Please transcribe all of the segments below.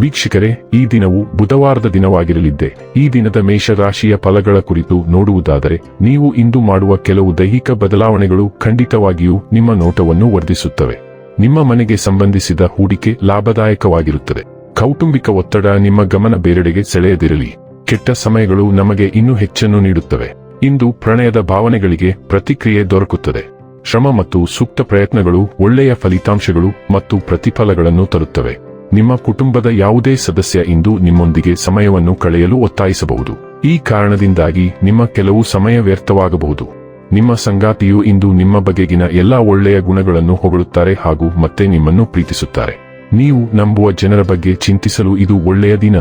ವೀಕ್ಷಕರೇ, ಈ ದಿನವು ಬುಧವಾರದ ದಿನವಾಗಿರಲಿದ್ದೆ. ಈ ದಿನದ ಮೇಷರಾಶಿಯ ಫಲಗಳ ಕುರಿತು ನೋಡುವುದಾದರೆ, ನೀವು ಇಂದು ಮಾಡುವ ಕೆಲವು ದೈಹಿಕ ಬದಲಾವಣೆಗಳು ಖಂಡಿತವಾಗಿಯೂ ನಿಮ್ಮ ನೋಟವನ್ನು ವರ್ಧಿಸುತ್ತವೆ. ನಿಮ್ಮ ಮನೆಗೆ ಸಂಬಂಧಿಸಿದ ಹೂಡಿಕೆ ಲಾಭದಾಯಕವಾಗಿರುತ್ತದೆ. ಕೌಟುಂಬಿಕ ಒತ್ತಡ ನಿಮ್ಮ ಗಮನ ಬೇರೆಡೆಗೆ ಸೆಳೆಯದಿರಲಿ. ಕೆಟ್ಟ ಸಮಯಗಳು ನಮಗೆ ಇನ್ನೂ ಹೆಚ್ಚನ್ನು ನೀಡುತ್ತವೆ. ಇಂದು ಪ್ರಣಯದ ಭಾವನೆಗಳಿಗೆ ಪ್ರತಿಕ್ರಿಯೆ ದೊರಕುತ್ತದೆ. ಶ್ರಮ ಮತ್ತು ಸೂಕ್ತ ಪ್ರಯತ್ನಗಳು ಒಳ್ಳೆಯ ಫಲಿತಾಂಶಗಳು ಮತ್ತು ಪ್ರತಿಫಲಗಳನ್ನು ತರುತ್ತವೆ. ನಿಮ್ಮ ಕುಟುಂಬದ ಯಾವುದೇ ಸದಸ್ಯ ಇಂದು ನಿಮ್ಮೊಂದಿಗೆ ಸಮಯವನ್ನು ಕಳೆಯಲು ಒತ್ತಾಯಿಸಬಹುದು. ಈ ಕಾರಣದಿಂದಾಗಿ ನಿಮ್ಮ ಕೆಲವು ಸಮಯ ವ್ಯರ್ಥವಾಗಬಹುದು. ನಿಮ್ಮ ಸಂಗಾತಿಯು ಇಂದು ನಿಮ್ಮ ಬಗೆಗಿನ ಎಲ್ಲಾ ಒಳ್ಳೆಯ ಗುಣಗಳನ್ನು ಹೊಗಳುತ್ತಾರೆ ಹಾಗೂ ಮತ್ತೆ ನಿಮ್ಮನ್ನು ಪ್ರೀತಿಸುತ್ತಾರೆ. ನೀವು ನಂಬುವ ಜನರ ಬಗ್ಗೆ ಚಿಂತಿಸಲು ಇದು ಒಳ್ಳೆಯ ದಿನ.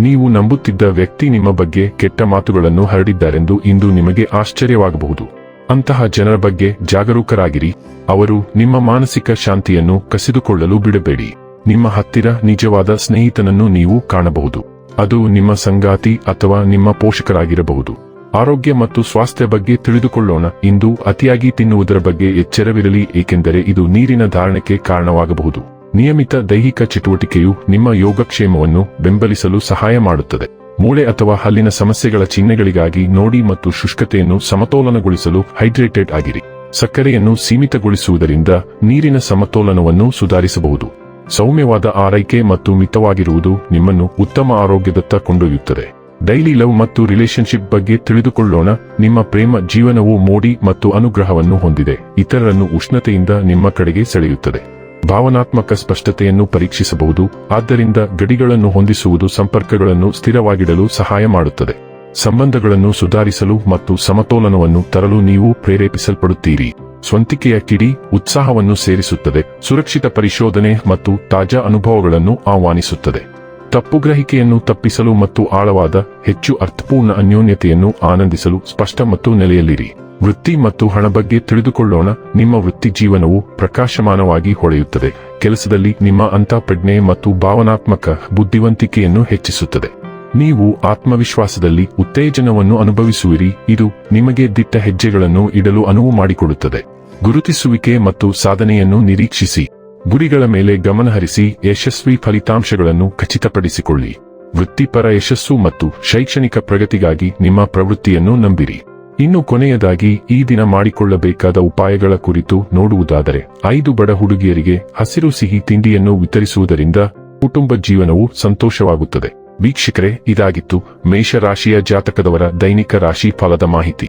ನೀವು ನಂಬುತ್ತಿದ್ದ ವ್ಯಕ್ತಿ ನಿಮ್ಮ ಬಗ್ಗೆ ಕೆಟ್ಟ ಮಾತುಗಳನ್ನು ಹರಡಿದ್ದಾರೆಂದು ಇಂದು ನಿಮಗೆ ಆಶ್ಚರ್ಯವಾಗಬಹುದು. ಅಂತಹ ಜನರ ಬಗ್ಗೆ ಜಾಗರೂಕರಾಗಿರಿ. ಅವರು ನಿಮ್ಮ ಮಾನಸಿಕ ಶಾಂತಿಯನ್ನು ಕಸಿದುಕೊಳ್ಳಲು ಬಿಡಬೇಡಿ. ನಿಮ್ಮ ಹತ್ತಿರ ನಿಜವಾದ ಸ್ನೇಹಿತನನ್ನು ನೀವು ಕಾಣಬಹುದು. ಅದು ನಿಮ್ಮ ಸಂಗಾತಿ ಅಥವಾ ನಿಮ್ಮ ಪೋಷಕರಾಗಿರಬಹುದು. ಆರೋಗ್ಯ ಮತ್ತು ಸ್ವಾಸ್ಥ್ಯ ಬಗ್ಗೆ ತಿಳಿದುಕೊಳ್ಳೋಣ. ಇಂದು ಅತಿಯಾಗಿ ತಿನ್ನುವುದರ ಬಗ್ಗೆ ಎಚ್ಚರವಿರಲಿ, ಏಕೆಂದರೆ ಇದು ನೀರಿನ ಧಾರಣಕ್ಕೆ ಕಾರಣವಾಗಬಹುದು. ನಿಯಮಿತ ದೈಹಿಕ ಚಟುವಟಿಕೆಯು ನಿಮ್ಮ ಯೋಗಕ್ಷೇಮವನ್ನು ಬೆಂಬಲಿಸಲು ಸಹಾಯ ಮಾಡುತ್ತದೆ. ಮೂಳೆ ಅಥವಾ ಹಲ್ಲಿನ ಸಮಸ್ಯೆಗಳ ಚಿಹ್ನೆಗಳಿಗಾಗಿ ನೋಡಿ ಮತ್ತು ಶುಷ್ಕತೆಯನ್ನು ಸಮತೋಲನಗೊಳಿಸಲು ಹೈಡ್ರೇಟೆಡ್ ಆಗಿರಿ. ಸಕ್ಕರೆಯನ್ನು ಸೀಮಿತಗೊಳಿಸುವುದರಿಂದ ನೀರಿನ ಸಮತೋಲನವನ್ನು ಸುಧಾರಿಸಬಹುದು. ಸೌಮ್ಯವಾದ ಆರೈಕೆ ಮತ್ತು ಮಿತವಾಗಿರುವುದು ನಿಮ್ಮನ್ನು ಉತ್ತಮ ಆರೋಗ್ಯದತ್ತ ಕೊಂಡೊಯ್ಯುತ್ತದೆ. ಡೈಲಿ ಲವ್ ಮತ್ತು ರಿಲೇಶನ್ಶಿಪ್ ಬಗ್ಗೆ ತಿಳಿದುಕೊಳ್ಳೋಣ. ನಿಮ್ಮ ಪ್ರೇಮ ಜೀವನವು ಮೋಡಿ ಮತ್ತು ಅನುಗ್ರಹವನ್ನು ಹೊಂದಿದೆ. ಇತರರನ್ನು ಉಷ್ಣತೆಯಿಂದ ನಿಮ್ಮ ಕಡೆಗೆ ಸೆಳೆಯುತ್ತದೆ. ಭಾವನಾತ್ಮಕ ಸ್ಪಷ್ಟತೆಯನ್ನು ಪರೀಕ್ಷಿಸಬಹುದು. ಆದ್ದರಿಂದ ಗಡಿಗಳನ್ನು ಹೊಂದಿಸುವುದು ಸಂಪರ್ಕಗಳನ್ನು ಸ್ಥಿರವಾಗಿಡಲು ಸಹಾಯ ಮಾಡುತ್ತದೆ. ಸಂಬಂಧಗಳನ್ನು ಸುಧಾರಿಸಲು ಮತ್ತು ಸಮತೋಲನವನ್ನು ತರಲು ನೀವು ಪ್ರೇರೇಪಿಸಲ್ಪಡುತ್ತೀರಿ. ಸ್ವಂತಿಕೆಯ ಕಿಡಿ ಉತ್ಸಾಹವನ್ನು ಸೇರಿಸುತ್ತದೆ, ಸುರಕ್ಷಿತ ಪರಿಶೋಧನೆ ಮತ್ತು ತಾಜಾ ಅನುಭವಗಳನ್ನು ಆಹ್ವಾನಿಸುತ್ತದೆ. ತಪ್ಪುಗ್ರಹಿಕೆಯನ್ನು ತಪ್ಪಿಸಲು ಮತ್ತು ಆಳವಾದ, ಹೆಚ್ಚು ಅರ್ಥಪೂರ್ಣ ಅನ್ಯೋನ್ಯತೆಯನ್ನು ಆನಂದಿಸಲು ಸ್ಪಷ್ಟ ಮತ್ತು ನೆಲೆಯಲ್ಲಿರಿ. ವೃತ್ತಿ ಮತ್ತು ಹಣ ಬಗ್ಗೆ ತಿಳಿದುಕೊಳ್ಳೋಣ, ನಿಮ್ಮ ವೃತ್ತಿ ಜೀವನವು ಪ್ರಕಾಶಮಾನವಾಗಿ ಹೊಳೆಯುತ್ತದೆ, ಕೆಲಸದಲ್ಲಿ ನಿಮ್ಮ ಅಂತಃಪ್ರಜ್ಞೆ ಮತ್ತು ಭಾವನಾತ್ಮಕ ಬುದ್ಧಿವಂತಿಕೆಯನ್ನು ಹೆಚ್ಚಿಸುತ್ತದೆ. ನೀವು ಆತ್ಮವಿಶ್ವಾಸದಲ್ಲಿ ಉತ್ತೇಜನವನ್ನು ಅನುಭವಿಸುವಿರಿ, ಇದು ನಿಮಗೆ ದಿಟ್ಟ ಹೆಜ್ಜೆಗಳನ್ನು ಇಡಲು ಅನುವು ಮಾಡಿಕೊಡುತ್ತದೆ. ಗುರುತಿಸುವಿಕೆ ಮತ್ತು ಸಾಧನೆಯನ್ನು ನಿರೀಕ್ಷಿಸಿ. ಗುರಿಗಳ ಮೇಲೆ ಗಮನಹರಿಸಿ ಯಶಸ್ವಿ ಫಲಿತಾಂಶಗಳನ್ನು ಖಚಿತಪಡಿಸಿಕೊಳ್ಳಿ. ವೃತ್ತಿಪರ ಯಶಸ್ಸು ಮತ್ತು ಶೈಕ್ಷಣಿಕ ಪ್ರಗತಿಗಾಗಿ ನಿಮ್ಮ ಪ್ರವೃತ್ತಿಯನ್ನು ನಂಬಿರಿ. ಇನ್ನು ಕೊನೆಯದಾಗಿ, ಈ ದಿನ ಮಾಡಿಕೊಳ್ಳಬೇಕಾದ ಉಪಾಯಗಳ ಕುರಿತು ನೋಡುವುದಾದರೆ, ಐದು ಬಡ ಹುಡುಗಿಯರಿಗೆ ಹಸಿರು ಸಿಹಿ ತಿಂಡಿಯನ್ನು ವಿತರಿಸುವುದರಿಂದ ಕುಟುಂಬ ಜೀವನವು ಸಂತೋಷವಾಗುತ್ತದೆ. ವೀಕ್ಷಕರೇ, ಇದಾಗಿತ್ತು ಮೇಷರಾಶಿಯ ಜಾತಕದವರ ದೈನಿಕ ರಾಶಿ ಫಲದ ಮಾಹಿತಿ.